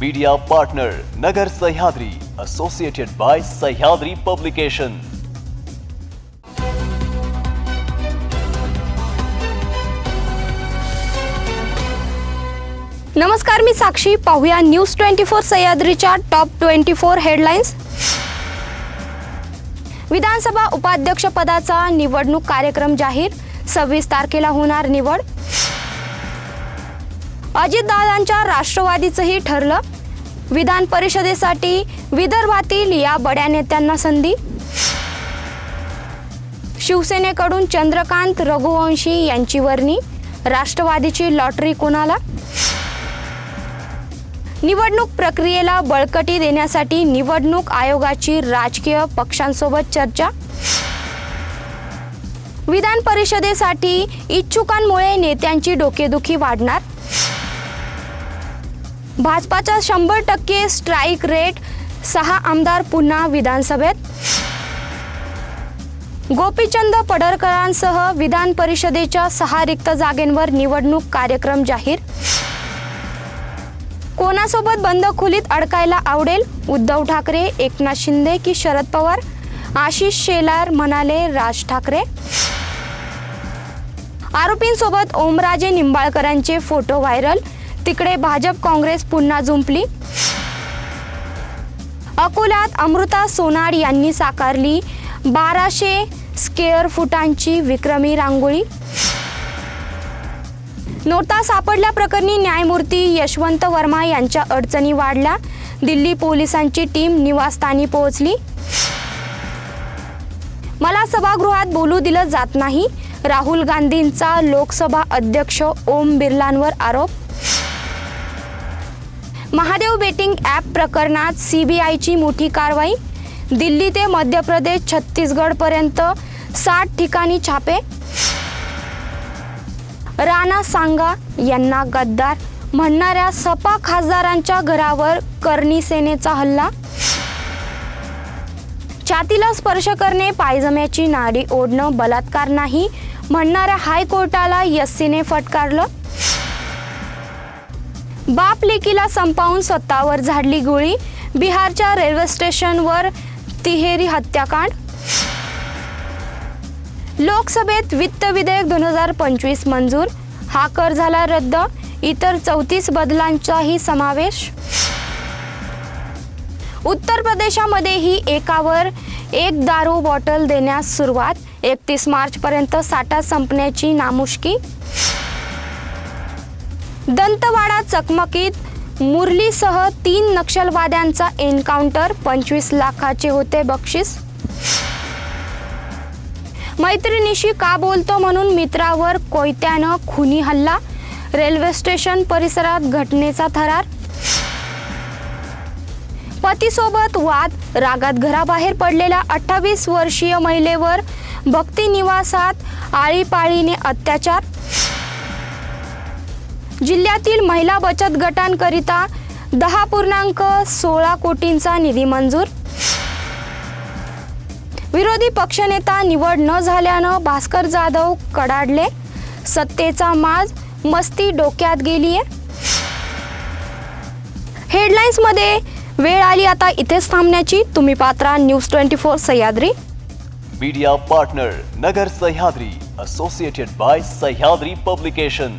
Media partner Nagar Sahyadri associated by Sahyadri publication नमस्कार मी साक्षी. पाहूया न्यूज ट्वेंटी फोर सह्याद्रीच्या टॉप ट्वेंटी फोर हेडलाईन्स विधानसभा उपाध्यक्षपदाचा निवडणूक कार्यक्रम जाहीर. सव्वीस तारखेला होणार निवड. अजितदादांच्या राष्ट्रवादीचंही ठरलं. विधान परिषदेसाठी विदर्भातील या बड्या नेत्यांना संधी. शिवसेनेकडून चंद्रकांत रघुवंशी यांची वर्णी. राष्ट्रवादीची लॉटरी कोणाला? निवडणूक प्रक्रियेला बळकटी देण्यासाठी निवडणूक आयोगाची राजकीय पक्षांसोबत चर्चा. विधान परिषदेसाठी इच्छुकांमुळे नेत्यांची डोकेदुखी वाढणार. भाजपाचा शंभर टक्के स्ट्राईक रेट सहा आमदार पुन्हा विधानसभेत. गोपीचंद पडरकरांसह विधान परिषदेच्या सहा रिक्त जागेंवर निवडणूक कार्यक्रम जाहीर. कोणासोबत बंद खोलीत अडकायला आवडेल? उद्धव ठाकरे एकनाथ शिंदे की शरद पवार? आशिष शेलार म्हणाले राज ठाकरे. आरोपींसोबत ओमराजे निंबाळकरांचे फोटो व्हायरल. तिकडे भाजप काँग्रेस पुन्हा जुंपली. अकोल्यात अमृता सोनाड यांनी साकारली बाराशे स्क्वेअर फुटांची विक्रमी रांगोळी. नोटा सापडल्याप्रकरणी न्यायमूर्ती यशवंत वर्मा यांच्या अडचणी वाढल्या. दिल्ली पोलिसांची टीम निवासस्थानी पोहोचली. मला सभागृहात बोलू दिलं जात नाही. राहुल गांधींचा लोकसभा अध्यक्ष ओम बिर्लांवर आरोप महादेव बेटिंग ॲप प्रकरणात सी बी आयची मोठी कारवाई दिल्ली ते मध्य प्रदेश छत्तीसगडपर्यंत साठ ठिकाणी छापे. राणा सांगा यांना गद्दार म्हणणाऱ्या सपा खासदारांच्या घरावर करणी सेनेचा हल्ला. छातीला स्पर्श करणे पायजम्याची नाडी ओढणं बलात्कार नाही म्हणणाऱ्या हायकोर्टाला यस्सीने फटकारलं. बाप लेकीला संपावून स्वतःवर झाडली गोळी. बिहारच्या रेल्वे स्टेशनवर तिहेरी हत्याकांड. लोकसभेत वित्त विधेयक दोन हजार पंचवीस मंजूर. हा कर झाला रद्द. इतर चौतीस बदलांचाही समावेश. उत्तर प्रदेशामध्येही एकावर एक दारू बॉटल देण्यास सुरुवात. एकतीस मार्चपर्यंत साठा संपण्याची नामुष्की. दंतवाडा चकमकीत मुरलीसह तीन नक्षलवाद्यांचा एन्काउंटर पंचवीस लाखाचे होते बक्षीस. मैत्रिणीशी का बोलतो म्हणून मित्रावर कोयत्यानं खुनी हल्ला रेल्वे स्टेशन परिसरात घटनेचा थरार. पतीसोबत वाद रागात घराबाहेर पडलेल्या अठ्ठावीस वर्षीय महिलेवर भक्ती निवासात आळीपाळीने अत्याचार. जिल्ह्यातील महिला बचत गटांकरिता दहा पूर्णांक सोळा कोटींचा निधी मंजूर. विरोधी पक्षनेता निवड न झाल्यानं भास्कर जाधव कडाडले. सत्तेचा माज मस्ती डोक्यात गेलीये. हेडलाईन्समध्ये वेळ आली आता इथेच थांबण्याची. तुम्ही Patra news twenty four Sahyadri. Media partner Nagar Sahyadri associated by Sahyadri publication